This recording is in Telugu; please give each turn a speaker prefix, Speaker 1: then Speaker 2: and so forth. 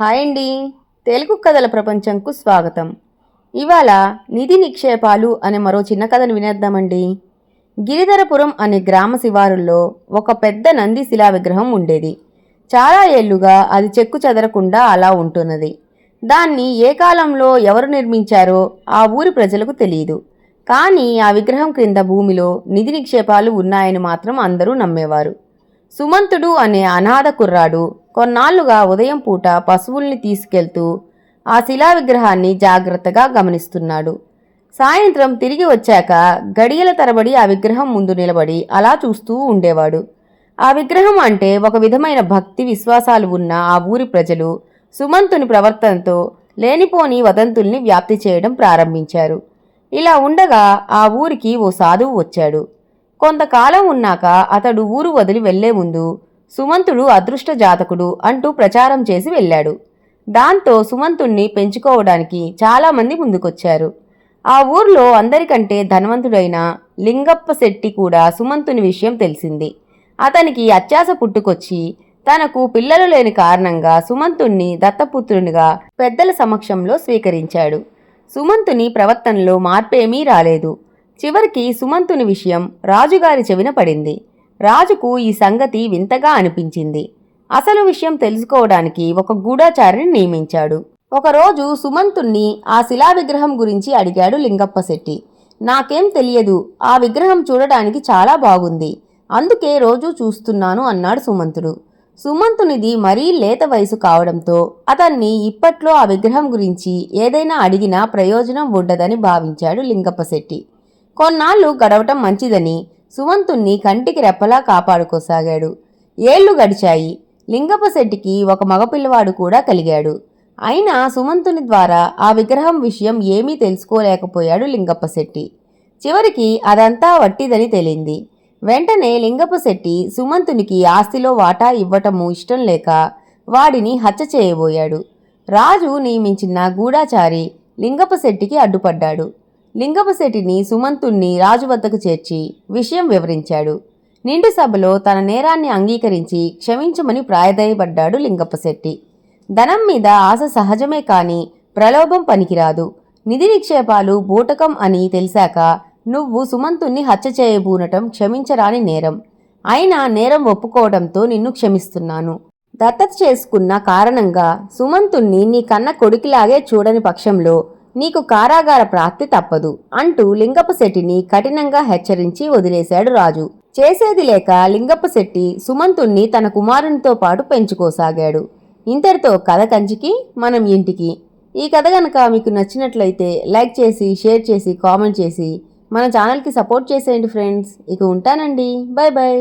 Speaker 1: హాయ్ అండి. తెలుగు కథల ప్రపంచంకు స్వాగతం. ఇవాళ నిధి నిక్షేపాలు అనే మరో చిన్న కథను వినేద్దామండి. గిరిధరపురం అనే గ్రామ శివారుల్లో ఒక పెద్ద నంది శిలా విగ్రహం ఉండేది. చాలా ఏళ్ళుగా అది చెక్కు చెదరకుండా అలా ఉంటున్నది. దాన్ని ఏ కాలంలో ఎవరు నిర్మించారో ఆ ఊరి ప్రజలకు తెలియదు కానీ ఆ విగ్రహం క్రింద భూమిలో నిధి నిక్షేపాలు ఉన్నాయని మాత్రం అందరూ నమ్మేవారు. సుమంతుడు అనే అనాథ కుర్రాడు కొన్నాళ్ళుగా ఉదయం పూట పశువుల్ని తీసుకెళ్తూ ఆ శిలా విగ్రహాన్ని జాగ్రత్తగా గమనిస్తున్నాడు. సాయంత్రం తిరిగి వచ్చాక గడియల తరబడి ఆ విగ్రహం ముందు నిలబడి అలా చూస్తూ ఉండేవాడు. ఆ విగ్రహం అంటే ఒక విధమైన భక్తి విశ్వాసాలు ఉన్న ఆ ఊరి ప్రజలు సుమంతుని ప్రవర్తనతో లేనిపోని వదంతుల్ని వ్యాప్తి చేయడం ప్రారంభించారు. ఇలా ఉండగా ఆ ఊరికి ఓ సాధువు వచ్చాడు. కొంతకాలం ఉన్నాక అతడు ఊరు వదిలి వెళ్ళే ముందు సుమంతుడు అదృష్ట జాతకుడు అంటూ ప్రచారం చేసి వెళ్ళాడు. దాంతో సుమంతుణ్ణి పెంచుకోవడానికి చాలామంది ముందుకొచ్చారు. ఆ ఊర్లో అందరికంటే ధనవంతుడైన లింగప్ప శెట్టి కూడా సుమంతుని విషయం తెలిసింది. అతనికి అత్యాస పుట్టుకొచ్చి తనకు పిల్లలు లేని కారణంగా సుమంతుణ్ణి దత్తపుత్రునిగా పెద్దల సమక్షంలో స్వీకరించాడు. సుమంతుని ప్రవర్తనలో మార్పేమీ రాలేదు. చివరికి సుమంతుని విషయం రాజుగారి చెవిన పడింది. రాజుకు ఈ సంగతి వింతగా అనిపించింది. అసలు విషయం తెలుసుకోవడానికి ఒక గూఢాచారిని నియమించాడు. ఒకరోజు సుమంతుణ్ణి ఆ శిలా విగ్రహం గురించి అడిగాడు లింగప్ప శెట్టి నాకేం తెలియదు ఆ విగ్రహం చూడడానికి చాలా బాగుంది. అందుకే రోజూ చూస్తున్నాను అన్నాడు సుమంతుడు. సుమంతునిది మరీ లేత వయసు కావడంతో అతన్ని ఇప్పట్లో ఆ విగ్రహం గురించి ఏదైనా అడిగినా ప్రయోజనం ఉండదని భావించాడు లింగప్ప శెట్టి కొన్నాళ్ళు గడవటం మంచిదని సువంతుణ్ణి కంటికి రెప్పలా కాపాడుకోసాగాడు. ఏళ్ళు గడిచాయి. లింగపశెట్టికి ఒక మగపిల్లవాడు కూడా కలిగాడు. అయినా సుమంతుని ద్వారా ఆ విగ్రహం విషయం ఏమీ తెలుసుకోలేకపోయాడు లింగప్పశెట్టి చివరికి అదంతా వట్టిదని తేలింది. వెంటనే లింగప్పశెట్టి సుమంతునికి ఆస్తిలో వాటా ఇవ్వటము ఇష్టం లేక వాడిని హత్య చేయబోయాడు. రాజు నియమించిన గూఢాచారి లింగప్పశెట్టికి అడ్డుపడ్డాడు. లింగపశెట్టిని సుమంతుణ్ణి రాజు వద్దకు చేర్చి విషయం వివరించాడు. నిండు సభలో తన నేరాన్ని అంగీకరించి క్షమించమని ప్రాయదయపడ్డాడు లింగప్పశెట్టి ధనం మీద ఆశ సహజమే కాని ప్రలోభం పనికిరాదు. నిధి నిక్షేపాలు బూటకం అని తెలిసాక నువ్వు సుమంతుణ్ణి హత్య చేయబూనటం క్షమించరాని నేరం. అయినా నేరం ఒప్పుకోవడంతో నిన్ను క్షమిస్తున్నాను. దత్తత చేసుకున్న కారణంగా సుమంతుణ్ణి నీ కన్న కొడుకులాగే చూడని పక్షంలో నీకు కారాగార ప్రాప్తి తప్పదు అంటూ లింగప్ప శెట్టిని కఠినంగా హెచ్చరించి వదిలేశాడు రాజు. చేసేది లేక లింగప్పశెట్టి సుమంతుణ్ణి తన కుమారునితో పాటు పెంచుకోసాగాడు. ఇంతటితో కథ కంచికి మనం ఇంటికి. ఈ కథ కనుక మీకు నచ్చినట్లయితే లైక్ చేసి షేర్ చేసి కామెంట్ చేసి మన ఛానల్కి సపోర్ట్ చేసేయండి ఫ్రెండ్స్. ఇక ఉంటానండి. Bye bye